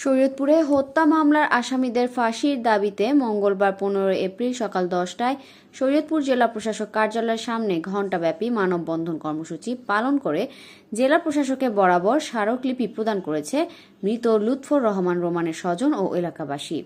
শরীয়তপুরে হত্যা মামলার আসামিদের ফাঁসির দাবিতে মঙ্গলবার পনেরো এপ্রিল সকাল দশটায় শরীয়তপুর জেলা প্রশাসক কার্যালয়ের সামনে ঘণ্টাব্যাপী মানববন্ধন কর্মসূচি পালন করে জেলা প্রশাসকের বরাবর স্মারকলিপি প্রদান করেছে মৃত লুৎফর রহমান রোমানের স্বজন ও এলাকাবাসী।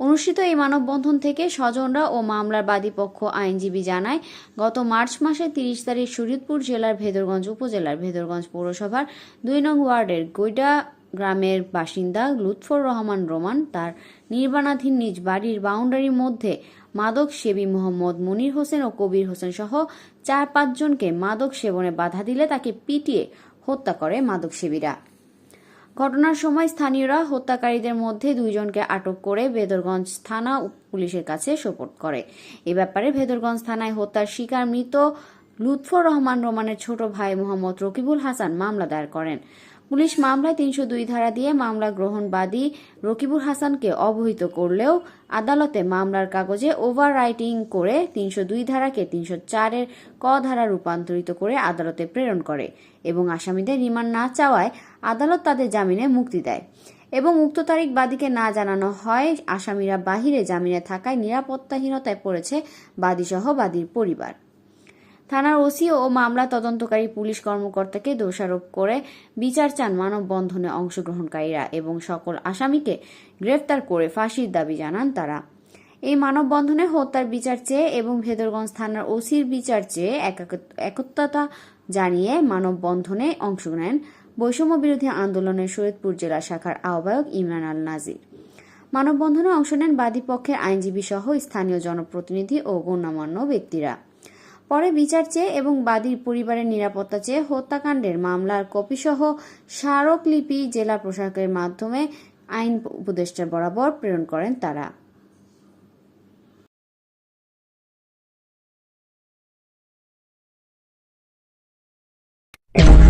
অনুষ্ঠিত এই মানববন্ধন থেকে স্বজনরা ও মামলার বাদীপক্ষ আইনজীবী জানায়, গত মার্চ মাসে তিরিশ তারিখ শরীয়তপুর জেলার ভেদরগঞ্জ উপজেলার ভেদরগঞ্জ পৌরসভার দুই নং ওয়ার্ডের গৈডা গ্রামের বাসিন্দা লুৎফর রহমান রোমান তার নির্বাণাধীন নিজ বাড়ির বাউন্ডারির মধ্যে মাদক সেবী মোহাম্মদ মনির হোসেন ও কবির হোসেন সহ চার পাঁচজনকে মাদক সেবনে বাধা দিলে তাকে পিটিয়ে হত্যা করে মাদক সেবীরা। ঘটনার সময় স্থানীয়রা হত্যাকারীদের মধ্যে দুইজনকে আটক করে ভেদরগঞ্জ থানা পুলিশের কাছে সোপর্দ করে। এ ব্যাপারে ভেদরগঞ্জ থানায় হত্যার শিকার মৃত লুৎফর রহমান রোমানের ছোট ভাই মোহাম্মদ রকিবুল হাসান মামলা দায়ের করেন। পুলিশ মামলায় তিনশো দুই ধারা দিয়ে মামলা গ্রহণবাদী রকিবুল হাসানকে অবহিত করলেও আদালতে মামলার কাগজে ওভার রাইটিং করে তিনশো দুই ধারাকে তিনশো চারের ক ধারা রূপান্তরিত করে আদালতে প্রেরণ করে এবং আসামিদের রিমান্ড না চাওয়ায় আদালত তাদের জামিনে মুক্তি দেয়। এবং উক্ত তারিখ বাদীকে না জানানো হয়, আসামিরা বাহিরে জামিনে থাকায় নিরাপত্তাহীনতায় পড়েছে বাদীসহ বাদীর পরিবার। থানার ওসি ও মামলা তদন্তকারী পুলিশ কর্মকর্তাকে দোষারোপ করে বিচার চান মানববন্ধনে অংশগ্রহণকারীরা এবং সকল আসামিকে গ্রেফতার করে ফাঁসির দাবি জানান তারা। এই মানববন্ধনে হত্যার বিচার চেয়ে এবং ভেদরগঞ্জ থানার ওসির বিচার চেয়ে একত্রতা জানিয়ে মানববন্ধনে অংশ নেন বৈষম্য বিরোধী আন্দোলনের শরীয়তপুর জেলা শাখার আহ্বায়ক ইমরান আল নাজির। মানববন্ধনে অংশ নেন বাদীপক্ষের আইনজীবী সহ স্থানীয় জনপ্রতিনিধি ও গণ্যমান্য ব্যক্তিরা। পরে বিচার চেয়ে এবং বাদীর পরিবারের নিরাপত্তা চেয়ে হত্যাকাণ্ডের মামলার কপিসহ স্মারকলিপি জেলা প্রশাসকের মাধ্যমে আইন উপদেষ্টা বরাবর প্রেরণ করেন তারা। এমন